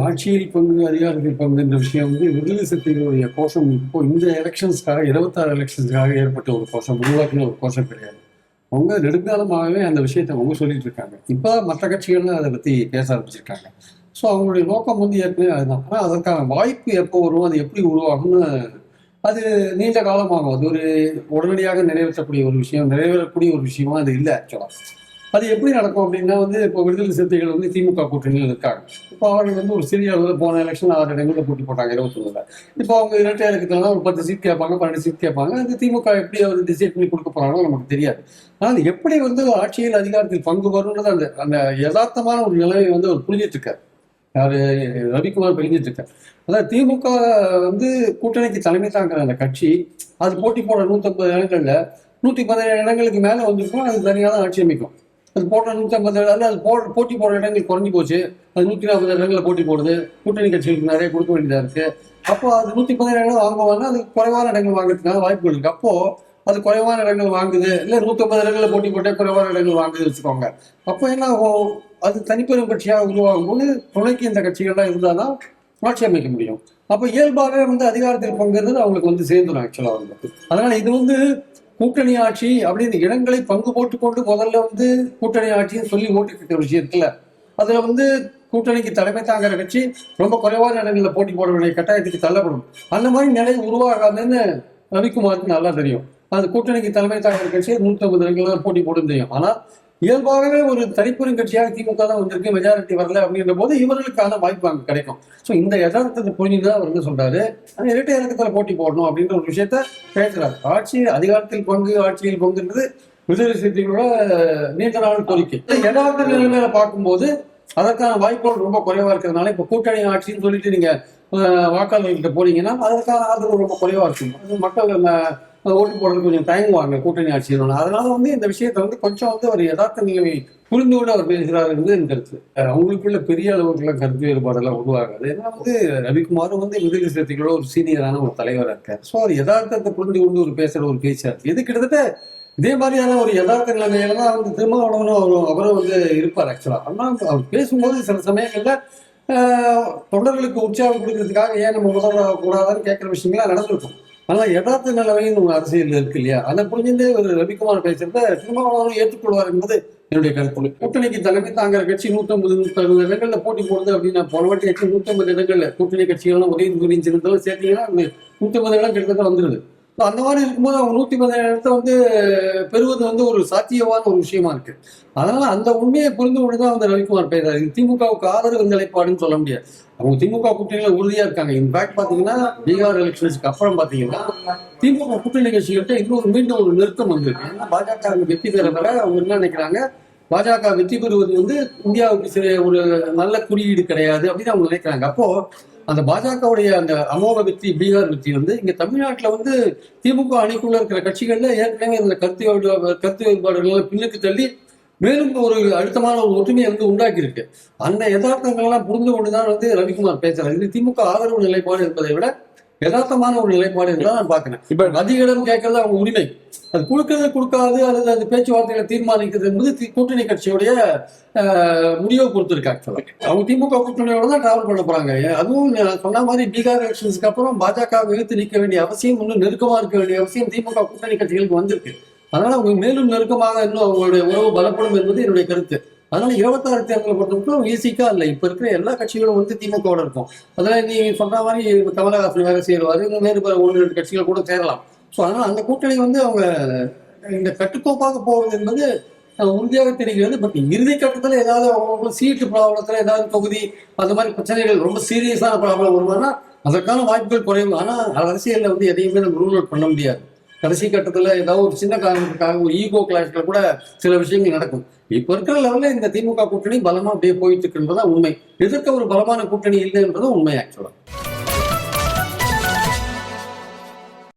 ஆட்சியில் பங்கு அதிகாரத்தில் பங்கு என்ற விஷயம் வந்து விடுதலை சிறுத்தைகளுடைய கோஷம். இப்போ இந்த எலெக்ஷன்ஸ்க்காக இருபத்தாறு எலெக்ஷன்ஸ்க்காக ஏற்பட்ட ஒரு கோஷம் உருவாக்கின ஒரு கோஷம் கிடையாது. அவங்க நெடுங்காலமாகவே அந்த விஷயத்தை அவங்க சொல்லிட்டு இருக்காங்க. இப்போ மற்ற கட்சிகள்லாம் அதை பற்றி பேச ஆரம்பிச்சிருக்காங்க. ஸோ அவங்களுடைய நோக்கம் வந்து ஏற்கனவே அதுதான். ஆனால் அதற்கான வாய்ப்பு எப்போ வரும் அது எப்படி உருவாகும்னு அது நீண்ட காலமாகும். அது ஒரு உடனடியாக நிறைவேற்றக்கூடிய ஒரு விஷயம் நிறைவேறக்கூடிய ஒரு விஷயமா அது இல்லை ஆக்சுவலாக அது எப்படி நடக்கும் அப்படின்னா வந்து இப்போ விடுதலை சிறுத்தைகள் வந்து திமுக கூட்டணியில் இருக்காங்க. இப்போ அவர்கள் வந்து ஒரு சிறிய அளவில் போன எலெக்ஷன் ஆறு இடங்களில் போட்டி போட்டாங்க இருபத்தொன்னுல இப்போ அவங்க இரட்டை இலக்கத்துல ஒரு பத்து சீட் கேட்பாங்க பன்னெண்டு சீட் கேட்பாங்க. அது திமுக எப்படி அவர் டிசைட் பண்ணி கொடுக்க போகிறாங்களோ நமக்கு தெரியாது. ஆனால் எப்படி வந்து ஆட்சியில் அதிகாரத்தில் பங்கு வரும்ன்றது அந்த அந்த யதார்த்தமான ஒரு நிலையை வந்து அவர் புரிஞ்சிட்டு இருக்காரு. யார் ரவிக்குமார் புரிஞ்சிட்டு இருக்கார். அதாவது திமுக வந்து கூட்டணிக்கு தலைமை தாங்கிற அந்த கட்சி அது போட்டி போட நூற்றம்பது இடங்கள்ல நூற்றி பதினேழு இடங்களுக்கு மேலே வந்துருக்கும் அது தனியாக தான் ஆட்சி அமைக்கும். அது போட்ட நூற்றி ஐம்பது இடங்கள் அது போ போட்டி போடுற இடங்கள் குறைஞ்சி போச்சு. அது நூற்றி நாற்பது இடங்களில் போட்டி போடுது. கூட்டணி கட்சிகளுக்கு நிறைய கொடுக்க வேண்டியதாக இருக்குது அப்போ அது நூற்றி பதினேழு இடங்கள் வாங்குவாங்க அது குறைவான இடங்கள் வாங்குறதுக்கான வாய்ப்புகள் இருக்குது அப்போது அது குறைவான இடங்கள் வாங்குது. இல்லை நூற்றம்பது இடங்களில் போட்டி போட்டே குறைவான இடங்கள் வாங்குது வச்சுக்கோங்க. அப்போ என்ன ஆகும்? அது தனிப்பெரும் கட்சியாக உருவாகும் போது துணைக்கு இந்த கட்சிகள்லாம் இருந்தால் தான் ஆட்சி அமைக்க முடியும். அப்போ இயல்பாகவே வந்து அதிகாரத்தில் பங்குறது அவங்களுக்கு வந்து சேர்ந்துடும் ஆக்சுவலாக வந்து. அதனால் இது வந்து கூட்டணி ஆட்சி அப்படின்னு இடங்களை பங்கு போட்டுக்கொண்டு முதல்ல வந்து கூட்டணி ஆட்சின்னு சொல்லி ஓட்டிட்டு விஷயத்துல விஷயம் இருக்குல்ல அதுல வந்து கூட்டணிக்கு தலைமை தாங்கிற கட்சி ரொம்ப குறைவான இடங்களில் போட்டி போட வேண்டிய கட்டாயத்துக்கு தள்ளப்படும். அந்த மாதிரி நிலை உருவாகாதுன்னு ரவிக்குமாருக்கு நல்லா தெரியும். அந்த கூட்டணிக்கு தலைமை தாங்கிற கட்சி நூற்றி ஐம்பது இடங்கள்லாம் போட்டி போடும் தெரியும். ஆனா இயல்பாகவே ஒரு தனிப்பெரும் கட்சியாக திமுக தான் வந்திருக்கு மெஜாரிட்டி வரல அப்படின்ற போது இவர்களுக்கான வாய்ப்பு அங்கே கிடைக்கும். ஸோ இந்த யதார்த்தத்தை புரிஞ்சுதான் அவர் வந்து சொல்றாரு. இரட்டை இலக்கத்தில் போட்டி போடணும் அப்படின்ற ஒரு விஷயத்த பேசுறாரு. ஆட்சி அதிகாரத்தில் பங்கு ஆட்சியில் பங்குன்றது விடுதலை சிறுத்தைகளோட நீண்ட நாள் கோரிக்கை. யதார்த்த நிலைமையில பார்க்கும்போது அதற்கான வாய்ப்புகள் ரொம்ப குறைவா இருக்கிறதுனால இப்போ கூட்டணி ஆட்சின்னு சொல்லிட்டு நீங்க வாக்காளர்கள்ட்ட போனீங்கன்னா அதற்கான ஆதரவு ரொம்ப குறைவா இருக்கும். மக்கள் ஓட்டு போடுறது கொஞ்சம் தயங்குவாங்க கூட்டணி ஆட்சியில் அதனால வந்து இந்த விஷயத்தை வந்து கொஞ்சம் வந்து ஒரு யதார்த்த நிலைமை புரிந்து கொண்டு அவர் பேசுகிறார் என்று என் கருத்து. அவங்களுக்குள்ள பெரிய அளவுக்குள்ள கருத்து வேறுபாடெல்லாம் உருவாகாது. ஏன்னா வந்து ரவிக்குமாரும் வந்து விடுதலை சிறுத்தைகளோட ஒரு சீனியரான ஒரு தலைவராக இருக்கார். ஸோ அவர் யதார்த்தத்தை புரிந்து கொண்டு ஒரு பேசுகிற ஒரு பேச்சா இது கிட்டத்தட்ட இதே மாதிரியான ஒரு யதார்த்த நிலைமையில தான் வந்து திருமாவளவனும் அவரும் அவரும் வந்து இருப்பார் ஆக்சுவலாக ஆனால் அவர் பேசும்போது சில சமயங்களில் தொண்டர்களுக்கு உற்சாகம் கொடுக்கறதுக்காக ஏன் நம்ம முதல்வர் கூடாதான்னு கேட்குற விஷயங்கள்லாம் நடந்திருக்கும். ஆனால் யதார்த்த நிலவையும் நம்ம அரசியல் இருக்கு இல்லையா? அதை புரிஞ்சுட்டு ஒரு ரவிக்குமார் பேசுறத திருமாவளவனும் ஏற்றுக்கொள்வார் என்பது என்னுடைய கருத்து. கூட்டணிக்கு தலைமை தாங்கிற கட்சி நூற்றம்பது நூற்றறுபது இடங்கள்ல போட்டி போடுது அப்படின்னா போன வாட்டி கட்சி நூற்றம்பது இடங்கள்ல கூட்டணி கட்சிகள்லாம் ஒரே புரிஞ்சிருந்தாலும் சேர்த்தீங்கன்னா நூற்றம்பது இடம் கிட்டத்தட்ட வந்துடுது அந்த மாதிரி இருக்கும்போது அவங்க நூற்றி பதினேழு இடத்த வந்து பெறுவது வந்து ஒரு சாத்தியமான ஒரு விஷயமா இருக்கு. அதனால அந்த உண்மையை புரிந்து கொண்டு தான் வந்து ரவிக்குமார் பேசுறாரு. இது திமுகவுக்கு ஆதரவு நிலைப்பாடுன்னு சொல்ல முடியாது. அவங்க திமுக கூட்டணியில உறுதியா இருக்காங்க. இன்ஃபேக்ட் பாத்தீங்கன்னா பீகார் எலெக்ஷன்ஸ்க்கு அப்புறம் பாத்தீங்கன்னா திமுக கூட்டணி கட்சிகள்கிட்ட இன்னொரு மீண்டும் ஒரு நெருக்கம் வந்திருக்கு. ஏன்னா பாஜக வெற்றி பெற பெற அவங்க என்ன நினைக்கிறாங்க? பாஜக வெற்றி பெறுவது வந்து இந்தியாவுக்கு சில ஒரு நல்ல குறியீடு கிடையாது அப்படின்னு அவங்க நினைக்கிறாங்க. அப்போ அந்த பாஜகவுடைய அந்த அமோக வெற்றி பீகார் வெற்றி வந்து இங்க தமிழ்நாட்டுல வந்து திமுக அணிக்குள்ள இருக்கிற கட்சிகள்ல ஏற்கனவே இந்த கருத்து கருத்து வேறுபாடுகளை பின்னுக்கு தள்ளி மேலும் ஒரு அழுத்தமான ஒரு ஒற்றுமையை வந்து உண்டாக்கி இருக்கு அந்த யதார்த்தங்கள்லாம் புரிந்து கொண்டுதான் வந்து ரவிக்குமார் பேசுறாரு. இது திமுக ஆதரவு நிலைப்பாடு என்பதை விட யதார்த்தமான ஒரு நிலைப்பாடு என்று தான் நான் பார்க்கிறேன். இப்ப அதிக இடம் கேட்கறது அவங்க உரிமை. அது கொடுக்கறது கொடுக்காது அல்லது அது பேச்சுவார்த்தைகளை தீர்மானிக்கிறது என்பது கூட்டணி கட்சியுடைய முடிவை பொறுத்து இருக்கு ஆக்சுவலா அவங்க திமுக கூட்டணியோட தான் டிராவல் பண்ண போறாங்க. அதுவும் நான் சொன்ன மாதிரி பீகார் எலெக்ஷன்ஸ்க்கு அப்புறம் பாஜக எதிர்த்து நிற்க வேண்டிய அவசியம் இன்னும் நெருக்கமா இருக்க வேண்டிய அவசியம் திமுக கூட்டணி கட்சிகளுக்கு வந்திருக்கு. அதனால அவங்க மேலும் நெருக்கமாக இன்னும் அவங்களுடைய உறவு பலப்படும் என்பது என்னுடைய கருத்து. அதனால இருபத்தாறு தேர்தலை பொறுத்த மட்டும் ஈஸிக்கா இல்லை. இப்ப இருக்கிற எல்லா கட்சிகளும் வந்து திமுகவோட இருக்கும். அதனால நீ சொல்ற மாதிரி கமலஹாசன் வேற சேருவாரு இன்னும் வேறு பல ஒன்று ரெண்டு கட்சிகள் கூட சேரலாம். ஸோ அதனால அந்த கூட்டணி வந்து அவங்க இந்த கட்டுக்கோப்பாக போவது என்பது உறுதியாக தெரிகிறது. பட் இறுதி கட்டத்தில் ஏதாவது அவங்க சீட்டு ப்ராப்ளத்தில் ஏதாவது தொகுதி அந்த மாதிரி பிரச்சனைகள் ரொம்ப சீரியஸான ப்ராப்ளம் வருவாங்கன்னா அதற்கான வாய்ப்புகள் குறையும் ஆனால் அரசியலில் வந்து எதையுமே நம்ம ரூல் அவுட் பண்ண முடியாது. கடைசி கட்டத்தில் ஏதாவது ஒரு சின்ன காரணத்துக்காக ஒரு ஈகோ கிளாஸ்ல கூட சில விஷயங்கள் நடக்கும். இப்போ இருக்கிற லெவலில் இந்த திமுக கூட்டணி பலமா அப்படியே போயிட்டு இருக்குன்றதான் உண்மை. எதிர்க்க ஒரு பலமான கூட்டணி இல்லைன்றதும் உண்மை ஆக்சுவலா